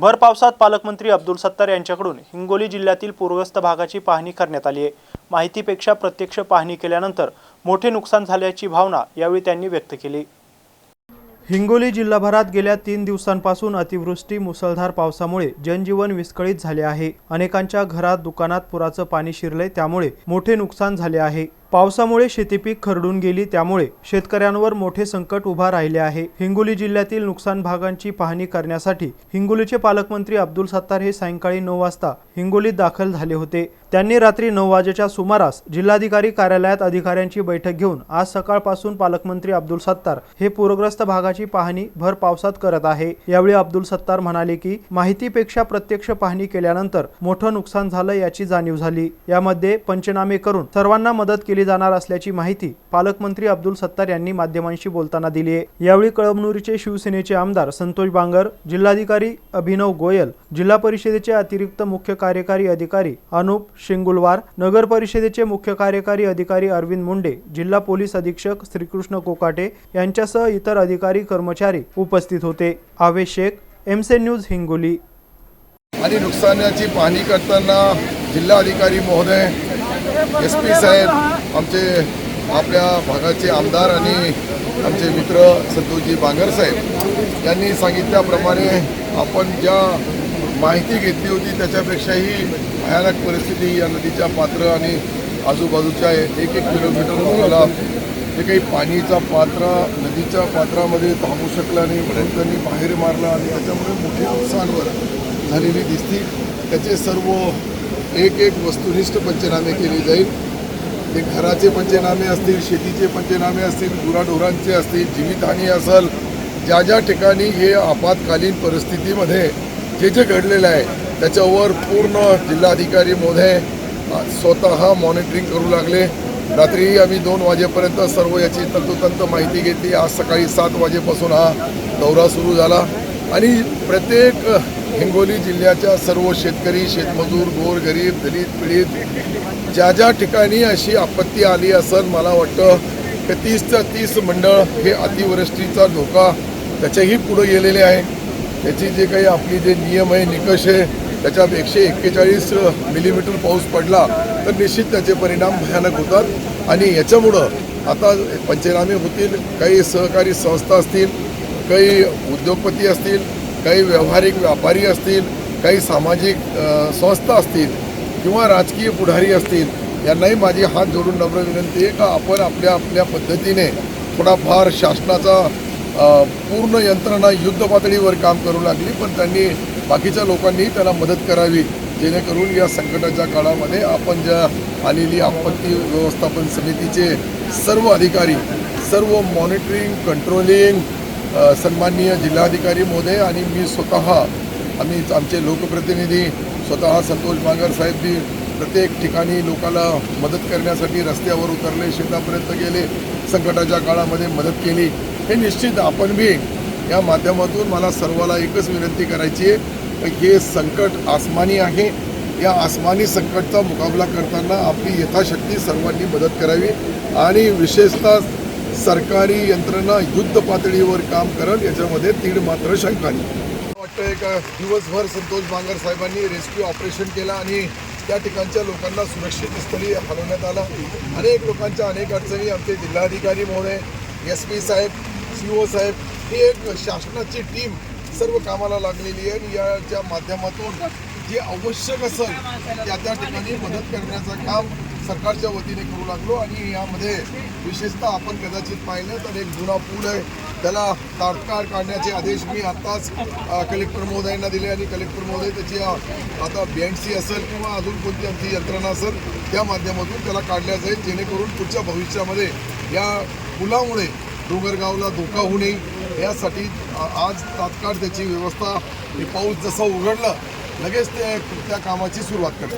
भर पावसात पालकमंत्री अब्दुल सत्तार यांच्याकडून हिंगोली जिल्ह्यातील पूरग्रस्त भागाची पाहणी करण्यात आली आहे. माहितीपेक्षा प्रत्यक्ष पाहणी केल्यानंतर मोठे नुकसान झाल्याची भावना यावेळी त्यांनी व्यक्त केली. हिंगोली जिल्हाभरात गेल्या तीन दिवसांपासून अतिवृष्टी मुसळधार पावसामुळे जनजीवन विस्कळीत झाले आहे. अनेकांच्या घरात दुकानात पुराचं पाणी शिरले त्यामुळे मोठे नुकसान झाले आहे. पावसामुळे शेतीपीक खरडून गेली त्यामुळे शेतकऱ्यांवर मोठे संकट उभा राहिले आहे. हिंगोली जिल्ह्यातील नुकसान भागांची पाहणी करण्यासाठी हिंगोलीचे पालकमंत्री अब्दुल सत्तार हे सायंकाळी नऊ वाजता हिंगोलीत दाखल झाले होते. त्यांनी रात्री नऊ वाजेच्या सुमारास जिल्हाधिकारी कार्यालयात अधिकाऱ्यांची बैठक घेऊन आज सकाळपासून पालकमंत्री अब्दुल सत्तार हे पूरग्रस्त भागाची पाहणी भर पावसात करत आहे. यावेळी अब्दुल सत्तार म्हणाले की माहितीपेक्षा प्रत्यक्ष पाहणी केल्यानंतर मोठं नुकसान झालं याची जाणीव झाली. यामध्ये पंचनामे करून सर्वांना मदत केली जाणार असल्याची माहिती पालकमंत्री अब्दुल सत्तार यांनी माध्यमांशी बोलताना दिली आहे. यावेळी कळमनुरीचे शिवसेनेचे आमदार संतोष बांगर जिल्हाधिकारी अभिनव गोयल जिल्हा परिषदेचे अतिरिक्त मुख्य कार्यकारी अधिकारी अनुप शिंगुलवार नगर परिषदेचे मुख्य कार्यकारी अधिकारी अरविंद मुंडे जिल्हा पोलीस अधीक्षक श्रीकृष्ण कोकाटे यांच्यासह इतर अधिकारी कर्मचारी उपस्थित होते. आवेश शेख एमसे न्यूज हिंगोली. आणि नुकसानाची पाहणी करताना जिल्हाधिकारी महोदय एस पी साहेब आमचे आपल्या भागाचे आमदार आणि आमचे मित्र संतोषजी बांगर साहेब यांनी सांगितल्याप्रमाणे आपण ज्या माहिती घेतली होती त्याच्यापेक्षाही भयानक परिस्थिती या नदीच्या पात्र आणि आजूबाजूच्या एक एक किलोमीटर मला जे काही पाणीचा पात्रा नदीच्या पात्रामध्ये थांबू शकला नाही म्हणून बाहेर मारला आणि त्याच्यामुळे मोठे नुकसानवर झालेली दिसती. त्याचे सर्व एक एक वस्तुनिष्ठ पंचनामे केले जाईल. ते घराचे पंचनामे असतील शेतीचे पंचनामे असतील गुराढोरांचे असतील जीवितहानी असेल ज्या ज्या ठिकाणी हे आपत्कालीन परिस्थितीमध्ये जे जे घडलेलं आहे त्याच्यावर पूर्ण जिल्हाधिकारी महोदय स्वतः मॉनिटरिंग करू लागले. रात्री आम्ही दोन वाजेपर्यंत सर्व याची तंतोतंत माहिती घेतली. आज सकाळी सात वाजेपासून हा दौरा सुरू झाला. आणि प्रत्येक हिंगोली जिल्ह्याच्या सर्व शेतकरी शेतमजूर गोर गरीब दलित पीडित ज्या ज्या ठिकाणी अशी आपत्ती आली असेल मला वाटतं की तीसचं तीस मंडळ हे अतिवृष्टीचा धोका त्याच्याही पुढे गेलेले आहे. त्याची जे काही आपली जे नियम आहे निकष आहे त्याच्यात एकशे एक्केचाळीस मिलीमीटर पाऊस पडला तर निश्चित त्याचे परिणाम भयानक होतात. आणि याच्यामुळं आता पंचनामे होतील काही सहकारी संस्था असतील काही उद्योगपती असतील काही व्यावहारिक व्यापारी असतील काही सामाजिक संस्था असतील किंवा राजकीय पुढारी असतील यांनाही माझी हात जोडून नम्र विनंती आहे का आपण आपल्या आपल्या पद्धतीने थोडाफार शासनाचा पूर्ण यंत्रणा युद्ध पातळीवर काम करू लागली पण त्यांनी बाकीच्या लोकांनी त्यांना मदत करावी जेणेकरून या संकटाच्या काळामध्ये आपण ज्या आलेली आपत्ती व्यवस्थापन समितीचे सर्व अधिकारी सर्व मॉनिटरिंग कंट्रोलिंग सन्माननीय जिल्हाधिकारी मोदे आणि मी स्वतः आम्ही आमचे लोकप्रतिनिधी स्वतः संतोष बांगर साहेब बी प्रत्येक ठिकाणी लोकाला मदत करण्यासाठी रस्त्यावर उतरले शेतापर्यंत गेले संकटाच्या काळामध्ये मदत केली. हे निश्चित आपण बी या माध्यमातून मला सर्वाला एकच विनंती करायची आहे की हे संकट आसमानी आहे. या आसमानी संकटचा मुकाबला करताना आपली यथाशक्ती सर्वांनी मदत करावी आणि विशेषतः सरकारी यंत्रणा युद्ध पातळीवर काम करत याच्यामध्ये तीड मात्र शंका नाही वाटतं एक दिवसभर संतोष बांगर साहेबांनी रेस्क्यू ऑपरेशन केलं आणि त्या ठिकाणच्या लोकांना सुरक्षित स्थळी हलवण्यात आलं? अनेक लोकांच्या अनेक अडचणी आमचे जिल्हाधिकारी महोदय एस पी साहेब सी ओ साहेब ही एक शासनाची टीम सर्व कामाला लागलेली आहे आणि याच्या माध्यमातून जे आवश्यक असेल त्या त्या ठिकाणी मदत करण्याचं काम सरकारच्या वतीने करू लागलो आणि यामध्ये विशेषतः आपण कदाचित पाहिलं तर एक जुना पूल आहे. त्याला तात्काळ काढण्याचे आदेश मी आत्ताच कलेक्टर महोदयांना दिले आणि कलेक्टर महोदय त्याची आता बी एन सी असेल किंवा अजून कोणती आमची यंत्रणा असेल त्या माध्यमातून त्याला काढल्या जाईल. जेणेकरून पुढच्या भविष्यामध्ये या पुलामुळे डोंगरगावला धोका होऊ नये. यासाठी आज तात्काळ त्याची व्यवस्था पाऊस जसा उघडला लगेच ते त्या कामाची सुरुवात करते